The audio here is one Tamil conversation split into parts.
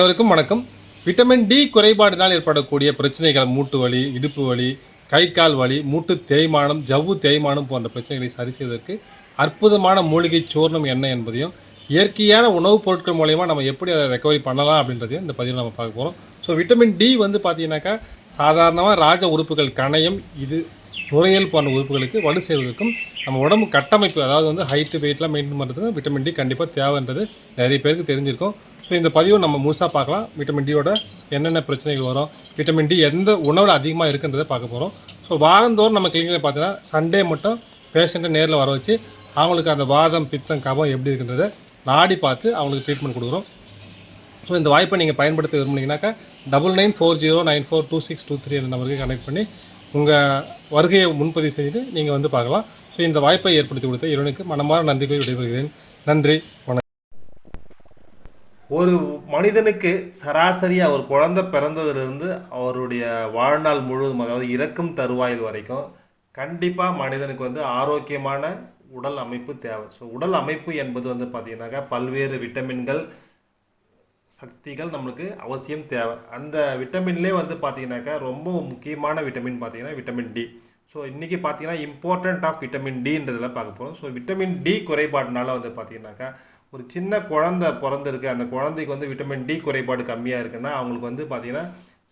அனைவருக்கும் வணக்கம். விட்டமின் டி குறைபாடினால் ஏற்படக்கூடிய பிரச்சனைகள் மூட்டு வலி இடுப்பு வலி கை கால் வலி மூட்டு தேய்மானம் ஜவ்வு தேய்மானம் போன்ற பிரச்சனைகளை சரி செய்வதற்கு அற்புதமான மூலிகை சூர்ணம் என்ன என்பதையும் இயற்கையான உணவுப் பொருட்கள் மூலயமா நம்ம எப்படி அதை ரெக்கவரி பண்ணலாம் அப்படின்றதையும் இந்த பதிவில் நம்ம பார்க்க போகிறோம் ஸோ விட்டமின் டி வந்து பார்த்தீங்கன்னாக்கா சாதாரணமாக ராஜ உறுப்புகள் கணையம் இது நுரையல் போன்ற உறுப்புகளுக்கு வலு செய்வதற்கும் நம்ம உடம்பு கட்டமைப்பு அதாவது வந்து ஹைட்டு வெயிட்லாம் மெயின்டைன் பண்ணுறதுக்கு விட்டமின் டி கண்டிப்பாக தேவைன்றது நிறைய பேருக்கு தெரிஞ்சிருக்கும். ஸோ இந்த பதிவை நம்ம முழுசாக பார்க்கலாம். விட்டமின் டியோட என்னென்ன பிரச்சனைகள் வரும்? விட்டமின் டி எந்த உணவில் அதிகமாக இருக்குன்றதை பார்க்க போகிறோம் ஸோ வாரந்தோறும் நம்ம கிளினிக்கில் பார்த்தீங்கன்னா சண்டே மட்டும் பேஷண்ட்டை நேரில் வர வச்சு அவங்களுக்கு அந்த வாதம் பித்தம் கபம் எப்படி இருக்குன்றதை நாடி பார்த்து அவங்களுக்கு ட்ரீட்மெண்ட் கொடுக்குறோம். ஸோ இந்த வாய்ப்பை நீங்கள் பயன்படுத்த விரும்புனீங்கன்னாக்கா double nine four zero nine four two six two three என்ற நம்பருக்கு கனெக்ட் பண்ணி உங்கள் வருகையை முன்பதிவு செய்து நீங்கள் வந்து பார்க்கலாம். ஸோ இந்த வாய்ப்பை ஏற்படுத்தி கொடுத்த இறைவனுக்கு மனமார நன்றி கூறி விடைபெறுகிறேன். நன்றி வணக்கம். ஒரு மனிதனுக்கு சராசரியாக ஒரு குழந்தை பிறந்ததிலிருந்து அவருடைய வாழ்நாள் முழுவதும் அதாவது இறக்கும் தருவாயில் வரைக்கும் கண்டிப்பாக மனிதனுக்கு வந்து ஆரோக்கியமான உடல் அமைப்பு தேவை. ஸோ உடல் அமைப்பு என்பது வந்து பார்த்திங்கனாக்கா பல்வேறு விட்டமின்கள் சக்திகள் நம்மளுக்கு அவசியம் தேவை. அந்த விட்டமின்லேயே வந்து பார்த்தீங்கன்னாக்கா ரொம்ப முக்கியமான விட்டமின் பார்த்தீங்கன்னா விட்டமின் டி. ஸோ இன்றைக்கி பார்த்தீங்கன்னா இம்பார்ட்டன்ட் ஆஃப் விட்டமின் டின்றதில் பார்க்க போகிறோம் ஸோ விட்டமின் டி குறைபாடுனால வந்து பார்த்தீங்கன்னாக்கா ஒரு சின்ன குழந்தை பிறந்திருக்கு. அந்த குழந்தைக்கு வந்து விட்டமின் டி குறைபாடு கம்மியாக இருக்குன்னா அவங்களுக்கு வந்து பார்த்தீங்கன்னா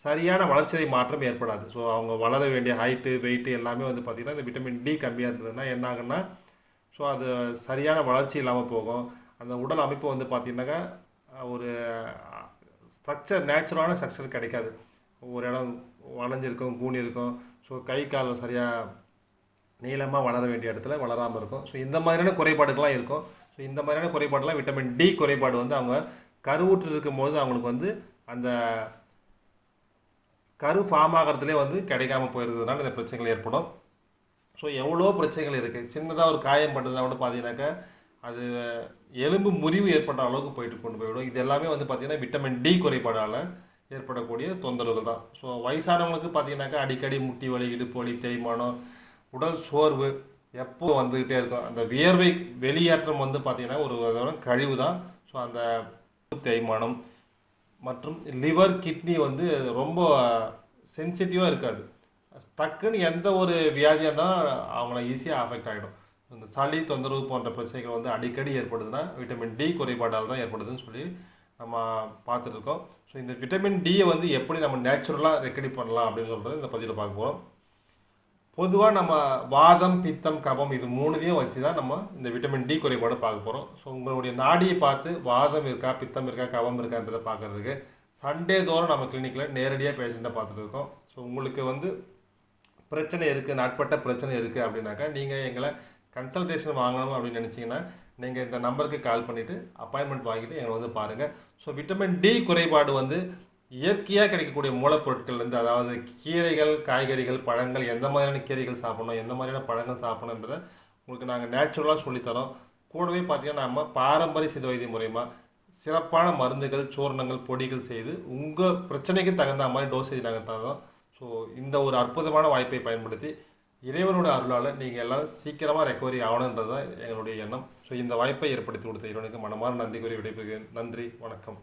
சரியான வளர்ச்சிதை மாற்றம் ஏற்படாது. ஸோ அவங்க வளர வேண்டிய ஹைட்டு வெயிட்டு எல்லாமே வந்து பார்த்திங்கன்னா இந்த விட்டமின் டி கம்மியாக இருந்ததுன்னா என்ன ஆகுன்னா ஸோ அது சரியான வளர்ச்சி இல்லாமல் போகும். அந்த உடல் அமைப்பு வந்து பார்த்திங்கனாக்கா ஒரு ஸ்ட்ரக்சர் நேச்சுரலான ஸ்ட்ரக்சர் கிடைக்காது. ஒரு இடம் வளைஞ்சிருக்கும் கூணி இருக்கும் ஸோ கை கால் சரியாக நீளமாக வளர வேண்டிய இடத்துல வளராமல் இருக்கும். ஸோ இந்த மாதிரியான குறைபாடுகள்லாம் இருக்கும். ஸோ இந்த மாதிரியான குறைபாடுலாம் விட்டமின் டி குறைபாடு வந்து அவங்க கருவுற்று இருக்கும்போது அவங்களுக்கு வந்து அந்த கரு ஃபார்ம் ஆகிறதுலே வந்து கிடைக்காம போயிருக்கிறதுனால இந்த பிரச்சனைகள் ஏற்படும். ஸோ எவ்வளோ பிரச்சனைகள் இருக்குது சின்னதாக ஒரு காயம் பண்ணுறதுனா கூட பார்த்தீங்கன்னாக்கா அது எலும்பு முறிவு ஏற்பட்ட அளவுக்கு போயிட்டு கொண்டு போய்விடும். இது எல்லாமே வந்து பார்த்திங்கன்னா விட்டமின் டி குறைபாடால் ஏற்படக்கூடிய தொந்தரவுகள் தான். ஸோ வயசானவங்களுக்கு பார்த்தீங்கன்னாக்கா அடிக்கடி முட்டி வலி இடுப்பு வலி தேய்மானம் உடல் சோர்வு எப்போ வந்துக்கிட்டே இருக்கும். அந்த வியர்வை வெளியேற்றம் வந்து பார்த்திங்கன்னா ஒரு விதமான கழிவு தான். ஸோ அந்த தேய்மானம் மற்றும் லிவர் கிட்னி வந்து ரொம்ப சென்சிட்டிவாக இருக்காது. டக்குன்னு எந்த ஒரு வியாதியாக இருந்தாலும் அவங்கள ஈஸியாக அஃபெக்ட் ஆகிடும் இந்த சளி தொந்தரவு போன்ற பிரச்சனைகள் வந்து அடிக்கடி ஏற்படுதுன்னா விட்டமின் டி குறைபாடால் தான் ஏற்படுதுன்னு சொல்லி நம்ம பார்த்துட்ருக்கோம். ஸோ இந்த விட்டமின் டியை வந்து எப்படி நம்ம நேச்சுரலாக ரெக்கடி பண்ணலாம் அப்படின்னு சொல்கிறது இந்த பதிவில் பார்க்க போகிறோம் பொதுவாக நம்ம வாதம் பித்தம் கபம் இது மூணுதையும் வச்சு தான் நம்ம இந்த விட்டமின் டி குறைபாடு பார்க்க போகிறோம் ஸோ உங்களுடைய நாடியை பார்த்து வாதம் இருக்கா பித்தம் இருக்கா கபம் இருக்கான்றதை பார்க்கறதுக்கு சண்டே தோறும் நம்ம கிளினிக்கில் நேரடியாக பேஷண்ட்டை பார்த்துட்டு இருக்கோம் ஸோ உங்களுக்கு வந்து பிரச்சனை இருக்குது நாட்பட்ட பிரச்சனை இருக்குது அப்படின்னாக்கா நீங்கள் எங்களை கன்சல்டேஷன் வாங்கணும் அப்படின்னு நினச்சிங்கன்னா நீங்கள் இந்த நம்பருக்கு கால் பண்ணிவிட்டு அப்பாயின்மெண்ட் வாங்கிட்டு எங்களை வந்து பாருங்கள் ஸோ விட்டமின் டி குறைபாடு வந்து இயற்கையாக கிடைக்கக்கூடிய மூலப்பொருட்கள்லேருந்து அதாவது கீரைகள் காய்கறிகள் பழங்கள் எந்த மாதிரியான கீரைகள் சாப்பிடணும் எந்த மாதிரியான பழங்கள் சாப்பிடணுன்றதை உங்களுக்கு நாங்கள் நேச்சுரலாக சொல்லித்தரோம். கூடவே பார்த்தீங்கன்னா நம்ம பாரம்பரிய சித்த வைத்திய மூலயமா சிறப்பான மருந்துகள் சூர்ணங்கள் பொடிகள் செய்து உங்கள் பிரச்சனைக்கு தகுந்த மாதிரி டோசேஜ் நாங்கள் தரோம் ஸோ இந்த ஒரு அற்புதமான வாய்ப்பை பயன்படுத்தி இறைவனோட அருளால் நீங்கள் எல்லாரும் சீக்கிரமாக ரெக்கவரி ஆகணுன்றது தான் எங்களுடைய எண்ணம். ஸோ இந்த வாய்ப்பை ஏற்படுத்தி கொடுத்த இறைவனுக்கு மனமார நன்றி கூறி விடைபெறுகிறேன். நன்றி வணக்கம்.